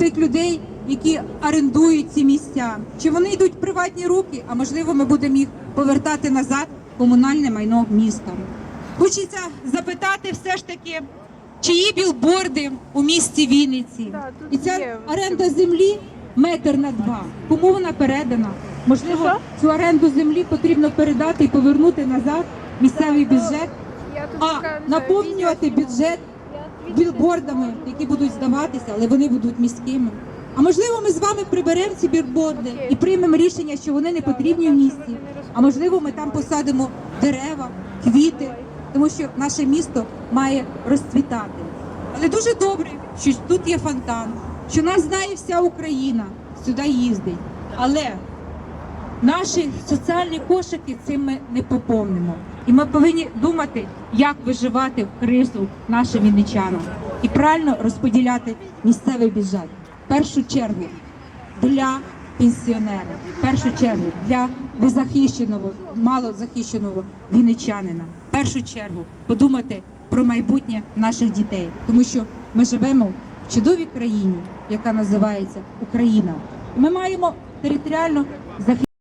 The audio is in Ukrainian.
тих людей, які орендують ці місця? Чи вони йдуть в приватні руки? А можливо, ми будемо їх повертати назад в комунальне майно міста? Хочеться запитати все ж таки, чиї білборди у місті Вінниці? І ця оренда землі метр на два. Кому вона передана? Можливо, цю оренду землі потрібно передати і повернути назад місцевий бюджет, а наповнювати бюджет. Білбордами, які будуть здаватися, але вони будуть міськими. А можливо, ми з вами приберемо ці білборди і приймемо рішення, що вони не потрібні в місті. А можливо, ми там посадимо дерева, квіти, тому що наше місто має розцвітати. Але дуже добре, що тут є фонтан, що нас знає вся Україна, сюди їздить. Але наші соціальні кошики цим ми не поповнимо. І ми повинні думати, як виживати в кризу нашим вінничанам і правильно розподіляти місцевий бюджет. В першу чергу для пенсіонера, в першу чергу для незахищеного, малозахищеного вінничанина. В першу чергу подумати про майбутнє наших дітей, тому що ми живемо в чудовій країні, яка називається Україна. Ми маємо територіально захистити.